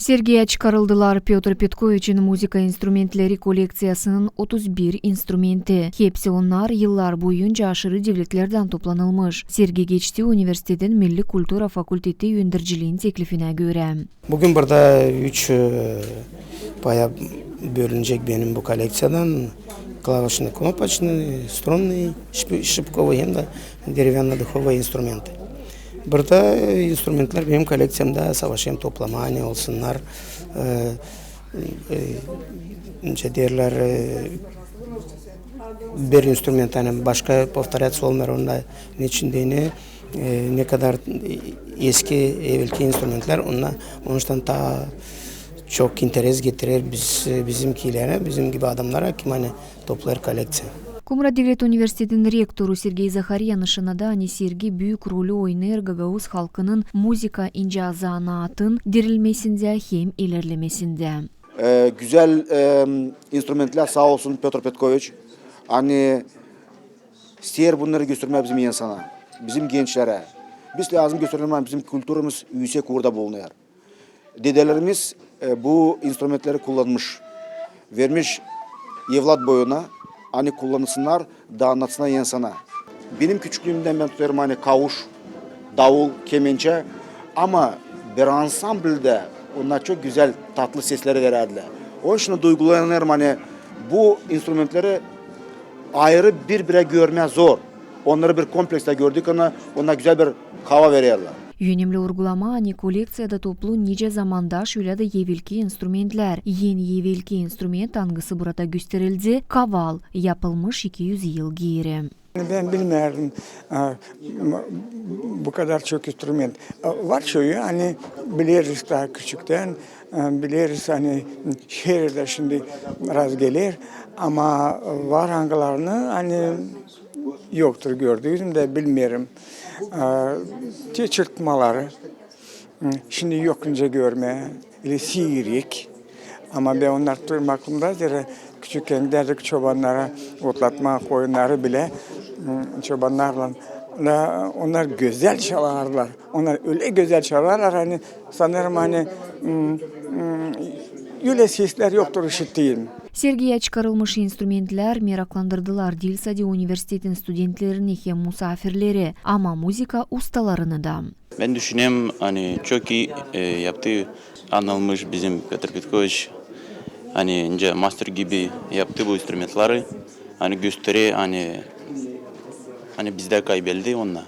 Сергей чыгарылдылар Петр Петкович'in muzika instrumentleri kolleksiyasının 31 instrumenti. Hepsi onlar yıllar boyunca aşırı devletlerden toplanılmış. Sergi geçti üniversitetin Milli Kultura Fakülteti yöndericiliğin teklifine göre. Bugün burada üç e, paya bölünecek benim bu koleksiyadan. Клавишный, кнопочный, струнный, шип- шипковый de деревянно-духовые инструменты. Burada e, instrumentler benim koleksiyamda savaşayım toplama hani olsunlar. E, e, nece derler e, bir instrument hani başka повторяться olmuyor onda ne içindiğini e, ne kadar eski evvelki instrumentler onunla ondan ta çok interes getirir biz bizimkilere bizim gibi adamlara kim hani toplar koleksiya. Devlet Üniversiteti'nin rektörü Sergey Zakharyan ışınada hani Sergi büyük rolü oynar Gagavuz halkının muzika ince zanaatın dirilmesinde hem ilerlemesinde. Ee, güzel e, instrumentler sağ olsun Petr Petkoviç. Hani ister bunları göstermeye bizim insana, bizim gençlere. Biz lazım gösterelim ama bizim kültürümüz yüksek orada bulunuyor. Dedelerimiz e, bu instrumentleri kullanmış. Vermiş evlat boyuna hani kullanısınlar da anlatsınlar insana. Benim küçüklüğümden ben tutarım hani kavuş, davul, kemençe ama bir ansamblde onlar çok güzel tatlı sesleri verirdiler. Onun için duygulanırım hani bu instrumentleri ayrı bir bire görmeye zor. Onları bir komplekste gördük ona onlar güzel bir hava veriyorlar. Uygulama hani kolleksiyada toplu nice zamanda şöyle de yevilki instrumentler. Yeni yevilki instrument hangisi burada gösterildi? Kaval yapılmış 200 yıl geri. Ben bilmiyorum e, bu kadar çok instrument. E, Var şöyle hani biliriz daha küçükten e, biliriz hani şehirde şimdi biraz gelir ama var hangilerini hani yoktur gördüğüm de bilmiyorum. E, Çırpmaları şimdi yokunca görme, ile sihirik. Ama ben onlar tutuyorum aklımdadır. Küçükken derdik çobanlara otlatma koyunları bile çobanlarla la- onlar güzel çalarlar. Onlar öyle güzel çalarlar hani sanırım hani öyle sesler yoktur işittiğim. Sergiye çıkarılmış instrumentler meraklandırdılar Dilsadi Üniversitetin studentlerini hem musafirleri ama muzika ustalarını da. Ben düşünüyorum hani çok iyi e, yaptı anılmış bizim Petr Petkoviç hani ince master gibi yaptı bu instrumentları hani gösteri hani hani bizde kaybeldi onunla.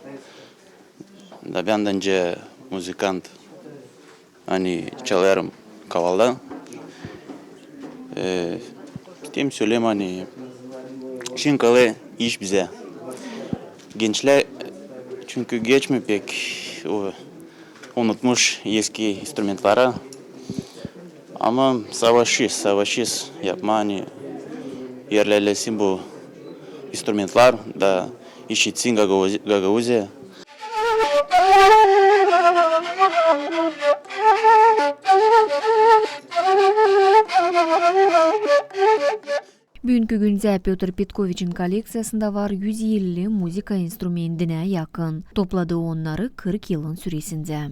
Da ben de ince müzikant hani çalarım kavalda. E, isteyeyim söyleyeyim hani şimdi kalı iş bize. Gençler çünkü geçmiyor pek o, unutmuş eski instrumentları. Ama savaşız, savaşız yapma hani yerlerlesin bu instrumentlar da işitsin Gagavuz- Бүгүнкү күндө Петр Петковичтин коллекциясында бар 150 музыка инструментине якын. Топлады оннары 40 yılın süresinde.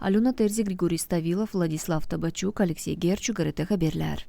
Алена Терзи, Григорий Ставилов, Владислав Табачук, Алексей Герчук, РТ Хаберлер.